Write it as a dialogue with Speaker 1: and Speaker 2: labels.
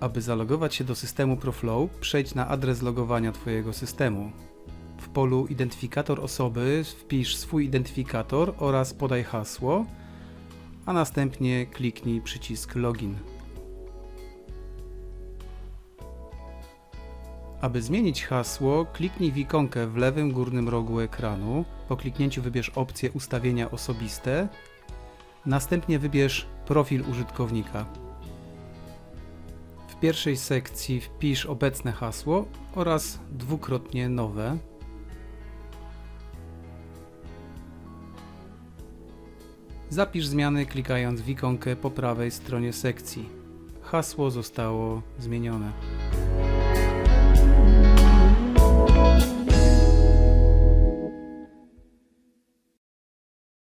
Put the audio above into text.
Speaker 1: Aby zalogować się do systemu ProFlow, przejdź na adres logowania Twojego systemu. W polu Identyfikator osoby wpisz swój identyfikator oraz podaj hasło, a następnie kliknij przycisk Login. Aby zmienić hasło, kliknij w ikonkę w lewym górnym rogu ekranu. Po kliknięciu wybierz opcję Ustawienia osobiste. Następnie wybierz profil użytkownika. Pierwszej sekcji wpisz obecne hasło oraz dwukrotnie nowe. Zapisz zmiany klikając w ikonkę po prawej stronie sekcji. Hasło zostało zmienione.